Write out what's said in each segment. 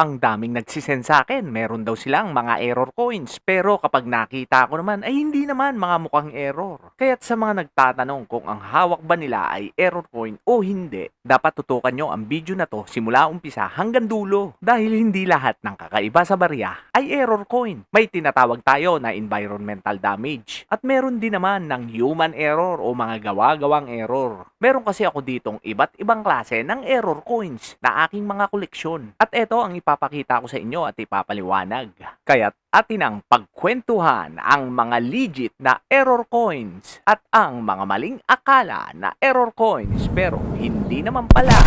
ang daming nagsisend sa akin. Meron daw silang mga error coins. Pero kapag nakita ko naman, ay hindi naman mga mukhang error. Kaya't sa mga nagtatanong kung ang hawak ba nila ay error coin o hindi, dapat tutukan nyo ang video na to simula umpisa hanggang dulo. Dahil hindi lahat ng kakaiba sa barya ay error coin. May tinatawag tayo na environmental damage. At meron din naman ng human error o mga gawa-gawang error. Meron kasi ako ditong iba't ibang klase ng error coins na aking mga koleksyon. At ito ang ipapakita ko sa inyo at ipapaliwanag. Kaya't atin ang pagkwentuhan ang mga legit na error coins at ang mga maling akala na error coins pero hindi naman pala.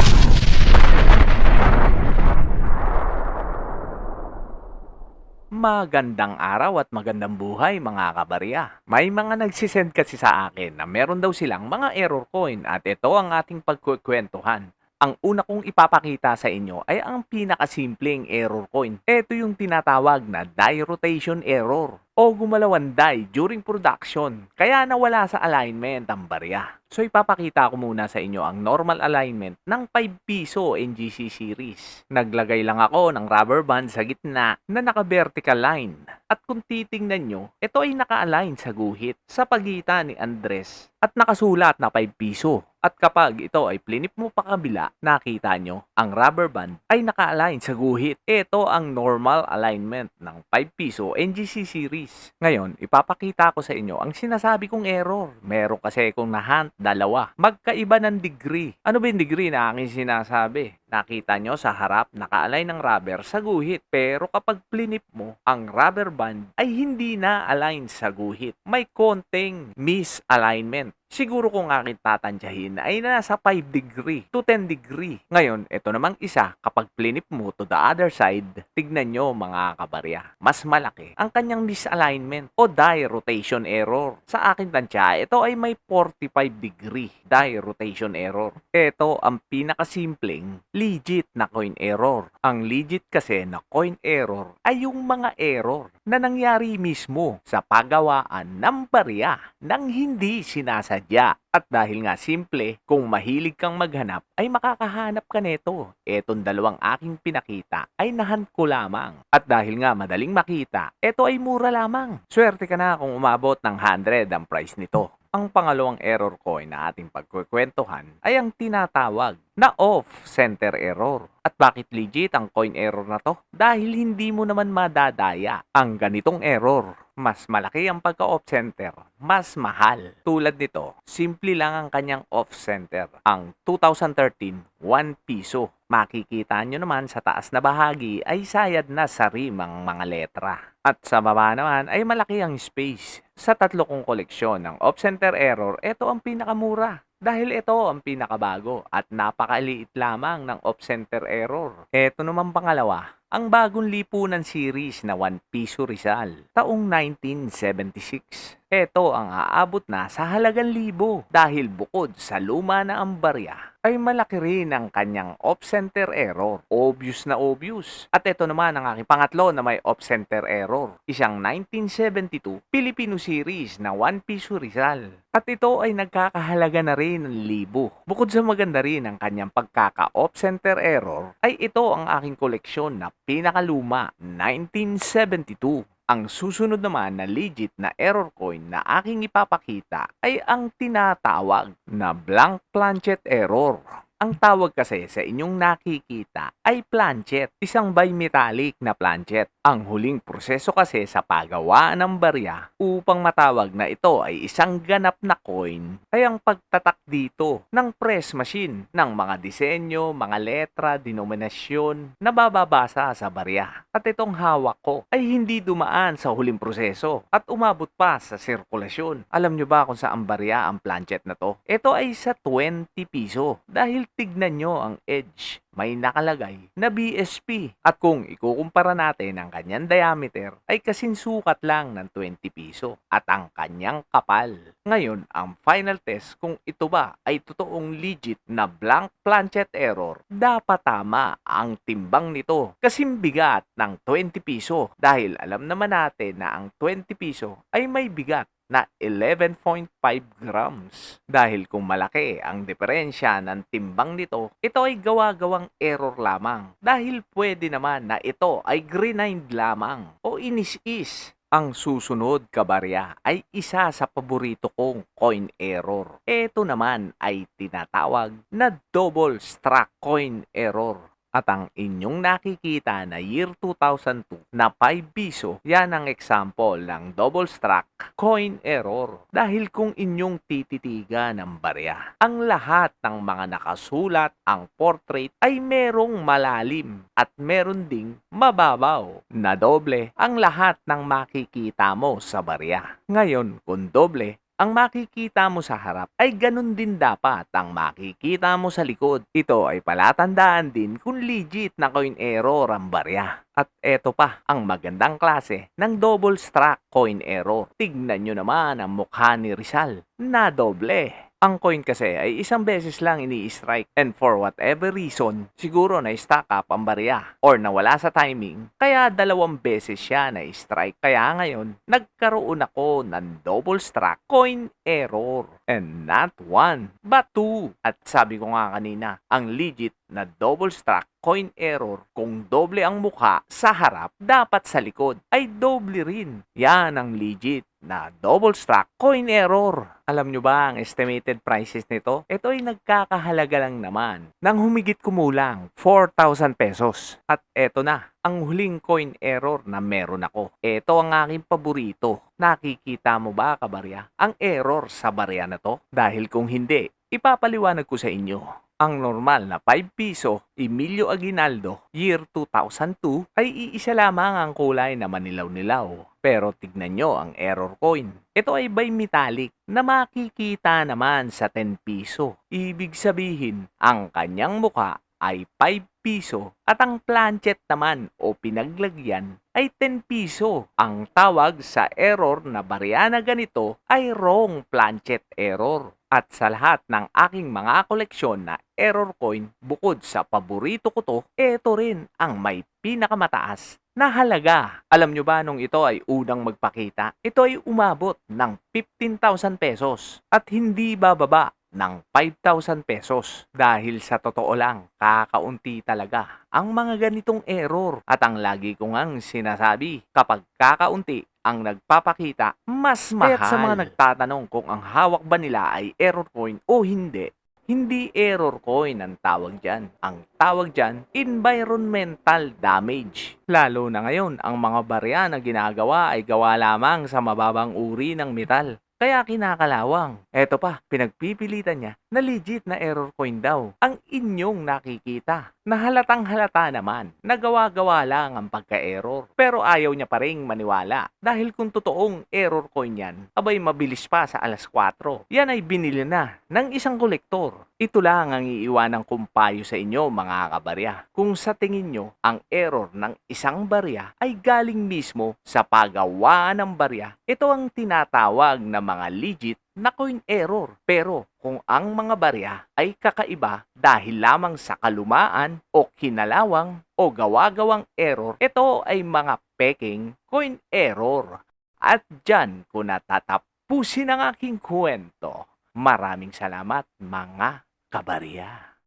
Magandang araw at magandang buhay mga kabarya. May mga nagsisend kasi sa akin na meron daw silang mga error coin at ito ang ating pagkukwentuhan. Ang una kong ipapakita sa inyo ay ang pinakasimpleng error coin. Ito yung tinatawag na die rotation error o gumalawan die during production kaya nawala sa alignment ang barya. So ipapakita ko muna sa inyo ang normal alignment ng 5 piso NGC series. Naglagay lang ako ng rubber band sa gitna na naka-vertical line. At kung titingnan nyo, ito ay naka-align sa guhit sa pagitan ni Andres at nakasulat na 5 piso. At kapag ito ay plinip mo pa kabila, nakita nyo, ang rubber band ay naka-align sa guhit. Ito ang normal alignment ng 5 piso NGC series. Ngayon, ipapakita ko sa inyo ang sinasabi kong error. Meron kasi kung nahunt dalawa. Magkaiba ng degree. Ano ba yung degree na aking sinasabi? Nakita nyo sa harap, naka-align ng rubber sa guhit. Pero kapag plinip mo, ang rubber band ay hindi na align sa guhit. May konting misalignment. Siguro kung akin tatantyahin ay nasa 5 degree to 10 degree. Ngayon, ito namang isa, kapag plinip mo to the other side, tignan nyo mga kabarya, mas malaki ang kanyang misalignment o die rotation error. Sa akin tansya, ito ay may 45 degree die rotation error. Ito ang pinakasimpleng legit na coin error. Ang legit kasi na coin error ay yung mga error na nangyari mismo sa paggawaan ng barya nang hindi sinasadya. At dahil nga simple, kung mahilig kang maghanap, ay makakahanap ka neto. Etong dalawang aking pinakita ay nahan ko lamang. At dahil nga madaling makita, ito ay mura lamang. Swerte ka na kung umabot ng 100 ang price nito. Ang pangalawang error coin na ating pagkukwentuhan ay ang tinatawag na off-center error. At bakit legit ang coin error na to? Dahil hindi mo naman madadaya ang ganitong error. Mas malaki ang pagka-off-center, mas mahal. Tulad nito, simple lang ang kanyang off-center. Ang 2013, 1 piso. Makikita nyo naman sa taas na bahagi ay sayad na sa rim mga letra. At sa baba naman ay malaki ang space. Sa tatlo kong koleksyon ng off-center error, ito ang pinakamura. Dahil ito ang pinakabago at napakaliit lamang ng off-center error. Ito naman pangalawa, ang bagong lipunan series na 1 piso Rizal, taong 1976. Ito ang aabot na sa halagang libo dahil bukod sa luma na ang barya, ay malaki rin ang kanyang off-center error. Obvious na obvious. At ito naman ang aking pangatlo na may off-center error. Isang 1972 Filipino series na 1 piso Rizal. At ito ay nagkakahalaga na rin ng libo. Bukod sa maganda rin ang kanyang pagkaka-off-center error, ay ito ang aking koleksyon na pinakaluma, 1972. Ang susunod naman na legit na error coin na aking ipapakita ay ang tinatawag na blank planchet error. Ang tawag kasi sa inyong nakikita ay planchet, isang bimetallic na planchet. Ang huling proseso kasi sa paggawaan ng barya upang matawag na ito ay isang ganap na coin ay ang pagtatak dito ng press machine ng mga disenyo, mga letra, denominasyon na bababasa sa barya. At itong hawak ko ay hindi dumaan sa huling proseso at umabot pa sa sirkulasyon. Alam nyo ba kung saan barya ang planchet na to? Ito ay sa 20 piso dahil tignan nyo ang edge may nakalagay na BSP. At kung ikukumpara natin ang kanyang diameter ay kasinsukat lang ng 20 piso at ang kanyang kapal. Ngayon, ang final test kung ito ba ay totoong legit na blank planchet error, dapat tama ang timbang nito kasing bigat ng 20 piso dahil alam naman natin na ang 20 piso ay may bigat na 11.5 grams. Dahil kung malaki ang diferensya ng timbang nito, ito ay gawa-gawang error lamang. Dahil pwede naman na ito ay grind lamang o inis-is. Ang susunod, kabarya, ay isa sa paborito kong coin error. Ito naman ay tinatawag na double struck coin error. At ang inyong nakikita na year 2002 na 5 piso, yan ang example ng double struck coin error. Dahil kung inyong tititigan ng barya, ang lahat ng mga nakasulat, ang portrait ay merong malalim at meron ding mababaw na doble ang lahat ng makikita mo sa barya. Ngayon, kung doble, ang makikita mo sa harap ay ganun din dapat ang makikita mo sa likod. Ito ay palatandaan din kung legit na coin error ang barya. At eto pa, ang magandang klase ng double struck coin error. Tignan nyo naman ang mukha ni Rizal na doble. Ang coin kasi ay isang beses lang ini-strike and for whatever reason, siguro na stack up ang barya or nawala sa timing, kaya dalawang beses siya na strike. Kaya ngayon, nagkaroon ako ng double struck coin error. And not one, but two. At sabi ko nga kanina, ang legit na double struck coin error kung doble ang mukha sa harap, dapat sa likod ay doble rin. Yan ang legit na double struck coin error. Alam nyo ba ang estimated prices nito? Ito ay nagkakahalaga lang naman ng humigit kumulang 4,000 pesos. At eto na, ang huling coin error na meron ako. Ito ang aking paborito. Nakikita mo ba, kabarya? Ang error sa barya na to? Dahil kung hindi, ipapaliwanag ko sa inyo. Ang normal na 5 piso Emilio Aguinaldo year 2002 ay iisa lamang ang kulay na manilaw-nilaw. Pero tignan nyo ang error coin. Ito ay bimetallic na makikita naman sa 10 piso. Ibig sabihin, ang kanyang muka ay 5 piso at ang planchet naman o pinaglagyan ay 10 piso. Ang tawag sa error na barya na ganito ay wrong planchet error. At sa lahat ng aking mga koleksyon na error coin, bukod sa paborito ko to, ito rin ang may pinakamataas na halaga. Alam nyo ba nung ito ay unang magpakita? Ito ay umabot ng 15,000 pesos at hindi bababa ng 5,000 pesos. Dahil sa totoo lang, kakaunti talaga ang mga ganitong error. At ang lagi ko ngang sinasabi, kapag kakaunti ang nagpapakita, mas mahal. Kaya't sa mga nagtatanong kung ang hawak ba nila ay error coin o hindi, hindi error coin ang tawag dyan. Ang tawag dyan, environmental damage. Lalo na ngayon, ang mga barya na ginagawa ay gawa lamang sa mababang uri ng metal. Kaya kinakalawang. Eto pa, pinagpipilitan niya na legit na error coin daw ang inyong nakikita. Na halatang halata naman, nagawa-gawa lang ang pagka-error. Pero ayaw niya pa rin maniwala. Dahil kung totoong error coin yan, abay mabilis pa sa alas 4. Yan ay binili na ng isang kolektor. Ito lang ang iiwanang kumpayo sa inyo mga kabarya. Kung sa tingin nyo, ang error ng isang barya ay galing mismo sa paggawa ng barya, ito ang tinatawag na mga legit na coin error. Pero kung ang mga barya ay kakaiba dahil lamang sa kalumaan o kinalawang o gawa-gawang error, ito ay mga peking coin error. At dyan ko natatapusin ang aking kwento. Maraming salamat mga kabarya.